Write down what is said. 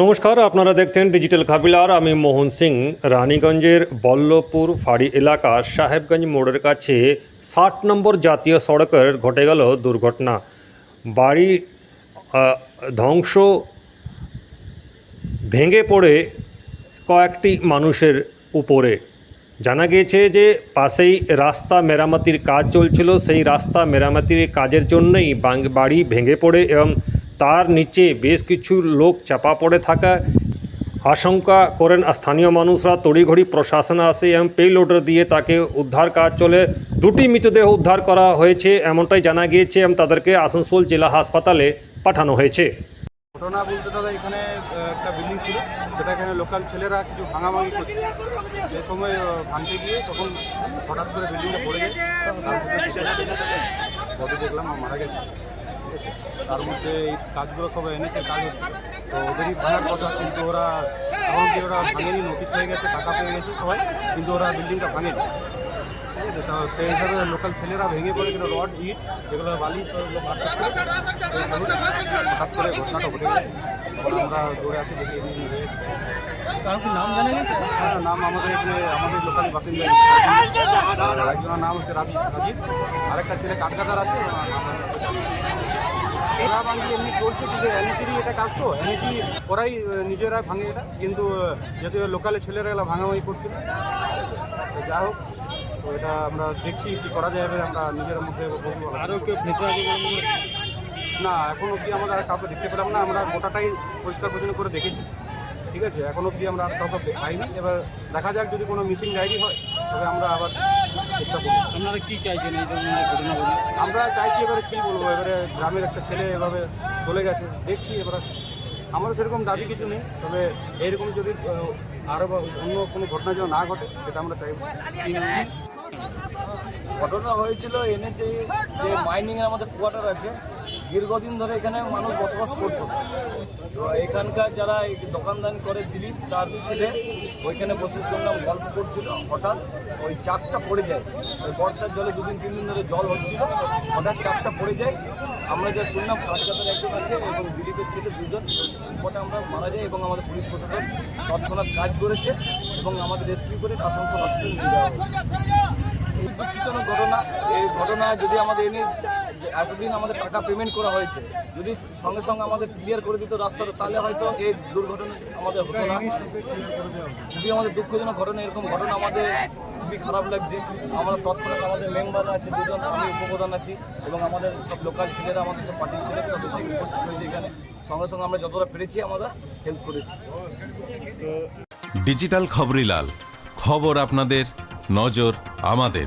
নমস্কার, আপনারা দেখছেন ডিজিটাল কাবিলার আমি মোহন সিং। রানীগঞ্জের বল্লভপুর ফাড়ি এলাকার সাহেবগঞ্জ মোড়ের কাছে ষাট নম্বর জাতীয় সড়কের ঘটে গেল দুর্ঘটনা। বাড়ি ধ্বংস ভেঙে পড়ে কয়েকটি মানুষের উপরে। জানা গিয়েছে যে পাশেই রাস্তা মেরামতির কাজ চলছিল। সেই রাস্তা মেরামতির কাজের জন্যই বাড়ি ভেঙে পড়ে এবং তার নিচে বেশ কিছু লোক চাপা পড়ে থাকা আশঙ্কা করেন স্থানীয় মানুষরা। তড়িঘড়ি প্রশাসন আসে এবং পেলোডার দিয়ে তাকে উদ্ধার কাজ চলে। দুটি মৃতদেহ উদ্ধার করা হয়েছে এমনটাই জানা গিয়েছে এবং তাদেরকে আসানসোল জেলা হাসপাতালে পাঠানো হয়েছে। ঘটনা বলতে দাদা, এখানে একটা বিল্ডিং ছিল। সেটা এখানে লোকাল ছেলেরা কিছু ভাঙাভাঙি করছে। যে সময় ভাঙতে গিয়ে তখন হঠাৎ করে বিল্ডিংটা পড়ে যায়। দেখলাম মারা গেছে? তার মধ্যে এই কাজগুলো সব এনেছে কাজ হচ্ছে তো ওদেরই ভাঙার কথা কিন্তু ওরা এমনকি ওরা ভাঙেনি নোটিশ হয়ে গেছে টাকা পেয়ে গেছে সবাই কিন্তু ওরা বিল্ডিংটা ভাঙেনি। ঠিক আছে তো সেই হিসাবে লোকাল ছেলেরা ভেঙে পড়ে কিন্তু রড ইট যেগুলো বালি সব হাত হঠাৎ করে ঘটনাটা ঘটে গেছে। আমরা দৌড়ে আসি দেখি এমনি হয়ে গেছে। কারও কি নাম জানা গেছে? হ্যাঁ, নাম আমাদের এখানে আমাদের লোকাল বাসিন্দা একজনের নাম হচ্ছে রাবি রাজীব। আরেকটা ছেলে কাঠকাটার আছে ওরা ভাঙি এমনি চলছে কিন্তু এনএচিরই এটা কাজ তো? এনএচি ওরাই নিজেরা ভাঙে এটা? কিন্তু যেহেতু লোকালের ছেলেরা এগুলো ভাঙাভাঙি করছিল। যা হোক তো এটা আমরা দেখছি কি করা যাবে আমরা নিজের মধ্যে বলব আরও কেউ ফেসে না এখন অবধি আমরা কাউকে দেখতে পেলাম না। আমরা গোটাটাই পরিষ্কার পরিচ্ছন্ন করে দেখেছি। ঠিক আছে এখন অবধি আমরা আর কাউকে পাইনি। এবার দেখা যাক যদি কোনো মিসিং ডায়েরি হয় তবে আমরা আবার চেষ্টা করব। আপনারা কি চাইছেন এই ধরনের ঘটনা বলে আমরা চাইছি এবারে কী বলব এবারে গ্রামের একটা ছেলে এভাবে চলে গেছে দেখছি এবারে। আমাদের সেরকম দাবি কিছু নেই তবে এইরকম যদি আরও বা অন্য কোনো ঘটনা যেন না ঘটে সেটা আমরা চাইব। ঘটনা হয়েছিল এনেছে যে মাইনিং এর আমাদের কোয়ার্টার আছে দীর্ঘদিন ধরে এখানে মানুষ বসবাস করতো। তো এখানকার যারা দোকানদান করে দিলীপ, তার ছেলে, ওইখানে বসে শুনলাম গল্প করছিল। হঠাৎ ওই চাপটা পড়ে যায়। ওই বর্ষার জলে দুদিন, তিন দিন ধরে জল হচ্ছিল। হঠাৎ চাপটা পড়ে যায়। আমরা যা শুনলাম কাজকাতার একজন আছে এবং দিলীপের ছেলে দুজন। স্পটে আমরা মারা যাই এবং আমাদের পুলিশ প্রশাসন তৎক্ষণাৎ কাজ করেছে এবং আমাদের রেস্কিউ করে আসানসোল হসপিটাল নিয়ে যাওয়া দুঃখজনক ঘটনা, এই ঘটনা যদি আমাদের এনে এতদিন আমাদের টাকা পেমেন্ট করা হয়েছে। যদি সঙ্গে সঙ্গে আমাদের ক্লিয়ার করে দিত রাস্তাটা, তাহলে হয়তো এই দুর্ঘটনা আমাদের হতো না। যদি আমাদের দুঃখজনক ঘটনা, এরকম ঘটনা আমাদের খুবই খারাপ লাগছে। আমরা তৎক্ষণাৎ আমাদের মেম্বার আছে দুজন, আমি উপপ্রধান আছি এবং আমাদের সব লোকাল ছেলেরা, আমাদের সব পার্টির ছেলেরা, সব এসে উপস্থিত হয়েছে এখানে। সঙ্গে সঙ্গে আমরা যতটা পেরেছি, আমরা হেল্প করেছি। ডিজিটাল খবরিলাল খবর আপনাদের, নজর আমাদের।